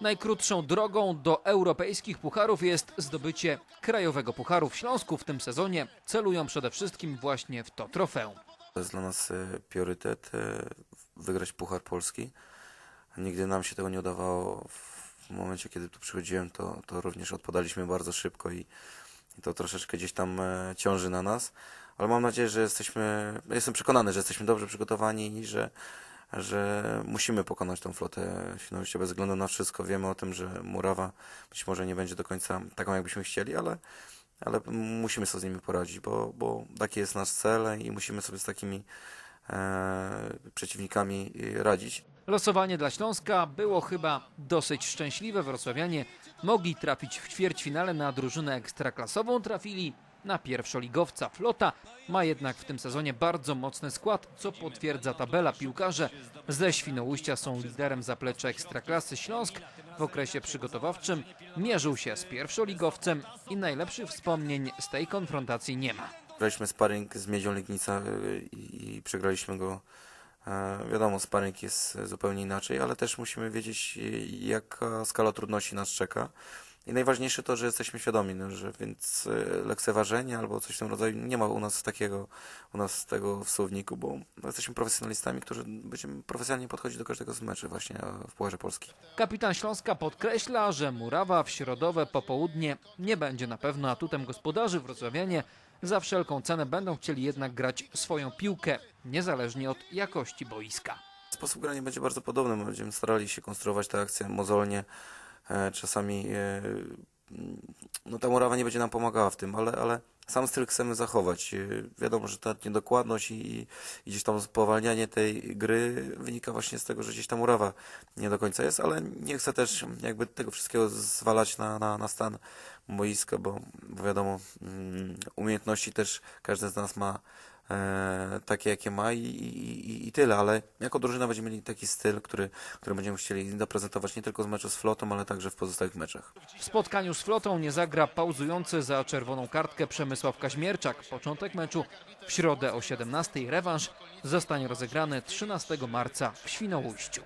Najkrótszą drogą do europejskich pucharów jest zdobycie krajowego pucharu w Śląsku w tym sezonie. Celują przede wszystkim właśnie w to trofeum. To jest dla nas e, priorytet e, wygrać Puchar Polski. Nigdy nam się tego nie udawało. W momencie, kiedy tu przychodziłem, to, to również odpadaliśmy bardzo szybko i, i to troszeczkę gdzieś tam e, ciąży na nas. Ale mam nadzieję, że jesteśmy, jestem przekonany, że jesteśmy dobrze przygotowani i że, że musimy pokonać tą flotę Świnoujścia bez względu na wszystko. Wiemy o tym, że Murawa być może nie będzie do końca taką, jakbyśmy chcieli, ale ale musimy sobie z nimi poradzić, bo, bo taki jest nasz cel i musimy sobie z takimi e, przeciwnikami radzić. Losowanie dla Śląska było chyba dosyć szczęśliwe. Wrocławianie mogli trafić w ćwierćfinale na drużynę ekstraklasową, trafili na pierwszoligowca. Flota ma jednak w tym sezonie bardzo mocny skład, co potwierdza tabela. Piłkarze ze Świnoujścia są liderem zaplecza ekstraklasy. Śląsk w okresie przygotowawczym mierzył się z pierwszoligowcem i najlepszych wspomnień z tej konfrontacji nie ma. Graliśmy sparring z Miedzią Legnica e, i, przegraliśmy go. E, wiadomo, sparring jest zupełnie inaczej, ale też musimy wiedzieć, e, jaka skala trudności nas czeka. I najważniejsze to, że jesteśmy świadomi, no, że więc e, lekceważenie albo coś w tym rodzaju nie ma u nas takiego, u nas tego w słowniku, bo jesteśmy profesjonalistami, którzy będziemy profesjonalnie podchodzić do każdego z meczy właśnie e, w Pucharze Polski. Kapitan Śląska podkreśla, że Murawa w środowe popołudnie nie będzie na pewno atutem gospodarzy. Wrocławianie za wszelką cenę będą chcieli jednak grać swoją piłkę, niezależnie od jakości boiska. Sposób grania będzie bardzo podobny. My Będziemy starali się konstruować te akcje mozolnie. E, Czasami e, no ta murawa nie będzie nam pomagała w tym, ale, ale sam styl chcemy zachować. E, Wiadomo, że ta niedokładność i, i gdzieś tam spowalnianie tej gry wynika właśnie z tego, że gdzieś ta murawa nie do końca jest, ale nie chcę też jakby tego wszystkiego zwalać na, na, na stan boiska, bo, bo wiadomo, mm, umiejętności też każdy z nas ma e, takie, jakie ma i, i, i- tyle, ale jako drużyna będziemy mieli taki styl, który, który będziemy chcieli zaprezentować nie tylko z meczu z flotą, ale także w pozostałych meczach. W spotkaniu z flotą nie zagra pauzujący za czerwoną kartkę Przemysław Kaźmierczak. Początek meczu w środę o 17:00. Rewanż zostanie rozegrany 13 marca w Świnoujściu.